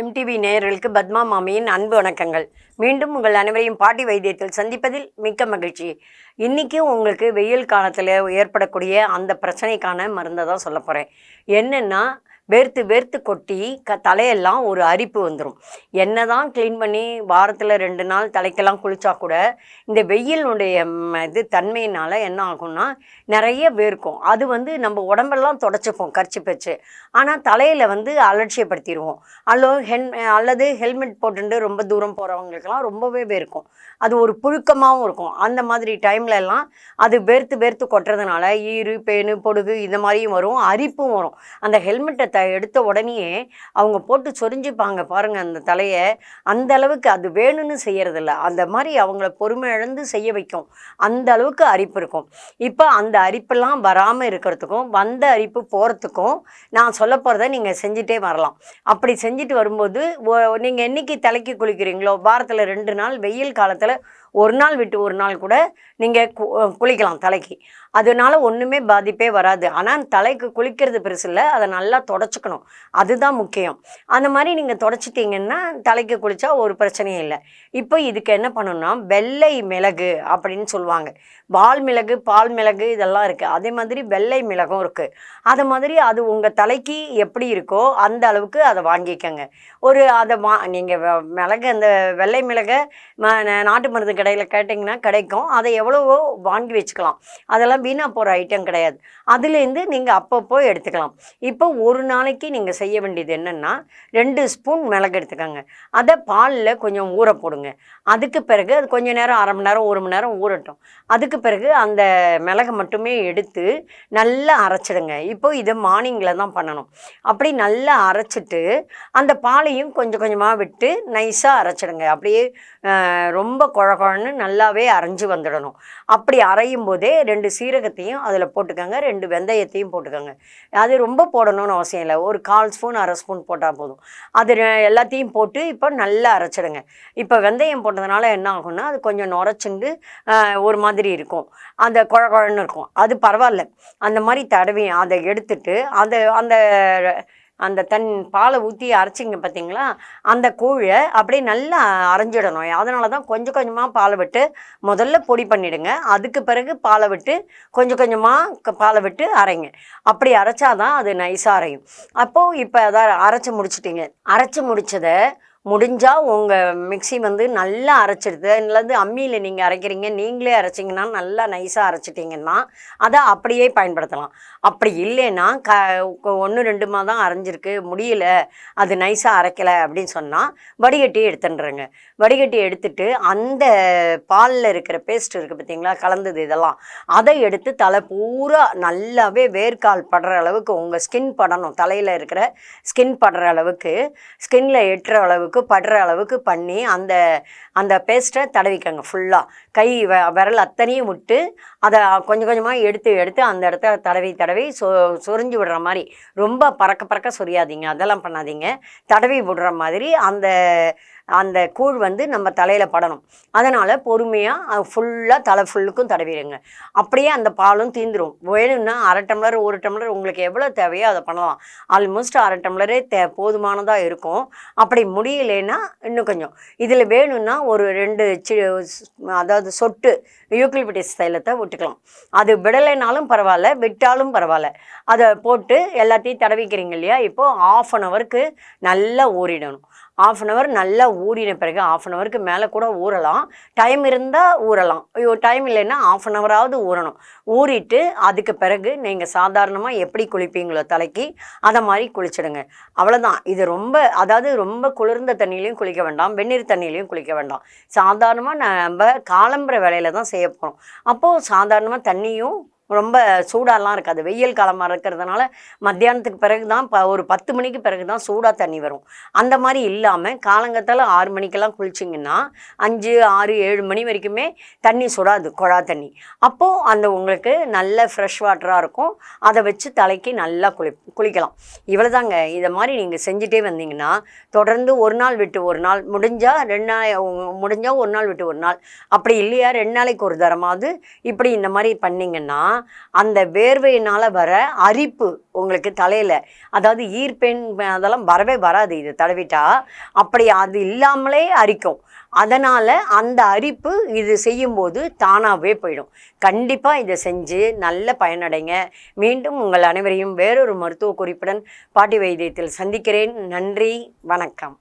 MTV நேயர்களுக்கு பத்மா மாமியின் அன்பு வணக்கங்கள். மீண்டும் உங்கள் அனைவரையும் பாட்டி வைத்தியத்தில் சந்திப்பதில் மிக்க மகிழ்ச்சி. இன்றைக்கும் உங்களுக்கு வெயில் காலத்தில் ஏற்படக்கூடிய அந்த பிரச்சனைக்கான மருந்தை தான் சொல்ல போகிறேன் என்னென்னா வேர்த்து வேர்த்து கொட்டி க தலையெல்லாம் ஒரு அரிப்பு வந்துடும் என்ன தான் க்ளீன் பண்ணி வாரத்தில் ரெண்டு நாள் தலைக்கெல்லாம் குளிச்சா கூட இந்த வெயிலுடைய இது தன்மையினால் என்ன ஆகும்னா நிறைய வேர்க்கும். அது வந்து நம்ம உடம்பெல்லாம் தொடச்சிப்போம் கரிச்சு பச்சு. ஆனால் தலையில் வந்து அலட்சியப்படுத்திடுவோம் அல்லோ ஹென் அல்லது ஹெல்மெட் போட்டுட்டு ரொம்ப தூரம் போகிறவங்களுக்கெல்லாம் ரொம்பவே வேர்க்கும். அது ஒரு புழுக்கமாகவும் இருக்கும். அந்த மாதிரி டைம்ல எல்லாம் அது வேர்த்து வேர்த்து கொட்டுறதுனால ஈறு பேனு பொடுகு இந்த மாதிரியும் வரும். அரிப்பும் வரும். அந்த ஹெல்மெட்டை த எடுத்த உடனேயே அவங்க போட்டு சொரிஞ்சுப்பாங்க பாருங்க அந்த தலையை. அந்த அளவுக்கு அது வேணும்னு செய்யறதில்ல. அந்த மாதிரி அவங்கள பொறுமை இழந்து செய்ய வைக்கும். அந்த அளவுக்கு அரிப்பு இருக்கும். இப்போ அந்த அரிப்பெல்லாம் வராமல் இருக்கிறதுக்கும் வந்த அரிப்பு போகிறதுக்கும் நான் சொல்ல போகிறத நீங்கள் செஞ்சுட்டே வரலாம். அப்படி செஞ்சுட்டு வரும்போது நீங்கள் என்னைக்கு தலைக்கு குளிக்கிறீங்களோ வாரத்தில் ரெண்டு நாள் வெயில் காலத்தில் ஒரு நாள் விட்டு ஒரு நாள் கூட நீங்கள் குளிக்கலாம் தலைக்கு. அதனால ஒன்றுமே பாதிப்பே வராது. ஆனால் தலைக்கு குளிக்கிறது பெருசு இல்லை. அதை நல்லா தொடச்சிக்கணும். அதுதான் முக்கியம். அந்த மாதிரி நீங்கள் தொடச்சிட்டிங்கன்னா தலைக்கு குளித்தா ஒரு பிரச்சனையும் இல்லை. இப்போ இதுக்கு என்ன பண்ணணும்னா வெள்ளை மிளகு அப்படின்னு சொல்லுவாங்க. வால் மிளகு பால் மிளகு இதெல்லாம் இருக்குது அதே மாதிரி வெள்ளை மிளகும் இருக்குது அது மாதிரி அது உங்கள் தலைக்கு எப்படி இருக்கோ அந்த அளவுக்கு அதை வாங்கிக்கோங்க. ஒரு அதை வா நீங்கள் மிளகு அந்த வெள்ளை மிளகை ம- ந- நாட்டு மருந்து கடையில் கேட்டிங்கன்னா கிடைக்கும். அதை எவ்வளவோ வாங்கி வச்சுக்கலாம். அதெல்லாம் வீணாக போகிற ஐட்டம் கிடையாது. அதுலேருந்து நீங்கள் அப்பப்போ எடுத்துக்கலாம். இப்போ ஒரு நாளைக்கு நீங்கள் செய்ய வேண்டியது என்னென்னா ரெண்டு ஸ்பூன் மிளகு எடுத்துக்கோங்க. அதை பாலில் கொஞ்சம் ஊற போடுங்க. அதுக்கு பிறகு அது கொஞ்சம் நேரம் அரை மணி நேரம் ஒரு மணி நேரம் ஊறட்டும். அதுக்கு பிறகு அந்த மிளகை மட்டுமே எடுத்து நல்லா அரைச்சிடுங்க. இப்போ இது மார்னிங்கில் தான் பண்ணணும். அப்படி நல்லா அரைச்சிட்டு அந்த பாலையும் கொஞ்சம் கொஞ்சமாக விட்டு நைஸாக அரைச்சிடுங்க. அப்படியே ரொம்ப குழ குழன்னு நல்லாவே அரைஞ்சு வந்துடணும். அப்படி அரையும் போதே ரெண்டு சீரகத்தையும் அதில் போட்டுக்கோங்க. ரெண்டு வெந்தயத்தையும் போட்டுக்கோங்க. அது ரொம்ப போடணும்னு அவசியம் இல்லை. ஒரு கால் ஸ்பூன் அரை ஸ்பூன் போட்டால் போதும். அது எல்லாத்தையும் போட்டு இப்போ நல்லா அரைச்சிடுங்க. இப்போ வெந்தயம் போட்டதுனால என்ன ஆகும்னா அது கொஞ்சம் நுரைச்சிண்டு ஒரு மாதிரி இருக்கும். இருக்கும். அந்த குழ குழன்னு இருக்கும். அது பரவாயில்ல. அந்த மாதிரி தடவி அதை எடுத்துட்டு அந்த அந்த அந்த தன் பாலை ஊற்றி அரைச்சிங்க பார்த்தீங்களா? அந்த கூழை அப்படியே நல்லா அரைஞ்சிடணும். அதனால தான் கொஞ்சம் கொஞ்சமாக பாலை விட்டு முதல்ல பொடி பண்ணிவிடுங்க அதுக்கு பிறகு பாலை விட்டு கொஞ்சம் கொஞ்சமாக பாலை விட்டு அரைங்க. அப்படி அரைச்சாதான் அது நைஸாக அரையும். அப்போது இப்போ அதை அரைச்சி முடிச்சிட்டிங்க. அரைச்சி முடித்ததை முடிஞ்சால் உங்கள் மிக்ஸி வந்து நல்லா அரைச்சிடுது. இல்லது அம்மியில் நீங்கள் அரைக்கிறீங்க. நீங்களே அரைச்சிங்கன்னா நல்லா நைஸாக அரைச்சிட்டிங்கன்னா அதை அப்படியே பயன்படுத்தலாம். அப்படி இல்லைன்னா க ஒன்று ரெண்டுமா தான் அரைஞ்சிருக்கு. முடியல. அது நைஸாக அரைக்கலை அப்படின்னு சொன்னால் வடிகட்டி எடுத்துன்றங்க. வடிகட்டி எடுத்துட்டு அந்த பாலில் இருக்கிற பேஸ்ட் இருக்குது பார்த்தீங்களா கலந்தது இதெல்லாம். அதை எடுத்து தலை பூரா நல்லாவே வேர்க்கால் படுற அளவுக்கு உங்கள் ஸ்கின் படணும். தலையில் இருக்கிற ஸ்கின் படுற அளவுக்கு ஸ்கின்ல எட்டுற அளவுக்கு படுற அளவுக்கு பண்ணி அந்த அந்த பேஸ்ட்டை தடவிக்கங்க ஃபுல்லாக கை வ விரல் அத்தனையும் விட்டு அதை கொஞ்சம் கொஞ்சமாக எடுத்து எடுத்து அந்த இடத்த தடவி தடவி சொ சொரிஞ்சு விடுற மாதிரி. ரொம்ப பறக்க பறக்க சொரியாதீங்க. அதெல்லாம் பண்ணாதீங்க. தடவி விடுற மாதிரி அந்த அந்த கூழ் வந்து நம்ம தலையில் படணும். அதனால் பொறுமையாக ஃபுல்லாக தலை ஃபுல்லுக்கும் தடவிடுங்க. அப்படியே அந்த பாலும் தீந்துரும். வேணும்னா அரை டம்ளர் ஒரு டம்ளர் உங்களுக்கு எவ்வளோ தேவையோ அதை பண்ணலாம். ஆல்மோஸ்ட் அரை டம்ளரே தே போதுமானதாக இருக்கும். அப்படி முடியலன்னா இன்னும் கொஞ்சம். இதில் வேணும்னா ஒரு ரெண்டு சி அதாவது சொட்டு யூக்லிபிட்டிஸ் தைலத்தை விட்டுக்கலாம். அது விடலைனாலும் பரவாயில்ல விட்டாலும் பரவாயில்ல. அதை போட்டு எல்லாத்தையும் தடவிக்கிறீங்க இல்லையா? இப்போது ஆஃப் அன் ஹவருக்கு நல்லா ஊறிடணும். ஆஃப் அன் ஹவர் நல்லா ஊறின பிறகு ஆஃப் அன் ஹவருக்கு மேலே கூட ஊறலாம். டைம் இருந்தால் ஊறலாம். ஐயோ டைம் இல்லைன்னா ஆஃப் அன் ஹவராவது ஊறணும். ஊறிட்டு அதுக்கு பிறகு நீங்கள் சாதாரணமாக எப்படி குளிப்பீங்களோ தலைக்கு அதை மாதிரி குளிச்சிடுங்க. அவ்வளோதான் இது ரொம்ப அதாவது ரொம்ப குளிர்ந்த தண்ணியிலையும் குளிக்க வேண்டாம். வெந்நீர் தண்ணியிலையும் குளிக்க வேண்டாம். சாதாரணமாக நம்ம காலம்புற வேலையில் தான் செய்ய போகிறோம் அப்போது சாதாரணமாக தண்ணியும் ரொம்ப சூடாலாம் இருக்காது. வெயில் காலமாக இருக்கிறதுனால மத்தியானத்துக்கு பிறகு தான் ப ஒரு பத்து மணிக்கு பிறகு தான் சூடாக தண்ணி வரும். அந்த மாதிரி இல்லாமல் காலங்கத்தால் ஆறு மணிக்கெல்லாம் குளிச்சிங்கன்னா அஞ்சு ஆறு ஏழு மணி வரைக்குமே தண்ணி சுடாது குழா தண்ணி. அப்போது அந்த உங்களுக்கு நல்ல ஃப்ரெஷ் வாட்டராக இருக்கும். அதை வச்சு தலைக்கு நல்லா குளி குளிக்கலாம். இவ்வளோதாங்க இதை மாதிரி நீங்கள் செஞ்சுட்டே வந்தீங்கன்னா தொடர்ந்து ஒரு நாள் விட்டு ஒரு நாள் முடிஞ்சால் ரெண்டு நாள் முடிஞ்சால் ஒரு நாள் விட்டு ஒரு நாள். அப்படி இல்லையா? ரெண்டு நாளைக்கு ஒரு தரமாவது இப்படி இந்த மாதிரி பண்ணிங்கன்னா அந்த வேர்வையினால் வர அரிப்பு உங்களுக்கு தலையில். அதாவது ஈர்ப்பெண் அதெல்லாம் வரவே வராது இது தடவிட்டா. அப்படி அது இல்லாமலே அரிக்கும். அதனால் அந்த அரிப்பு இது செய்யும்போது தானாகவே போயிடும். கண்டிப்பாக இதை செஞ்சு நல்ல பயனடைங்க. மீண்டும் உங்கள் அனைவரையும் வேறொரு மருத்துவ குறிப்புடன் பாட்டி வைத்தியத்தில் சந்திக்கிறேன். நன்றி. வணக்கம்.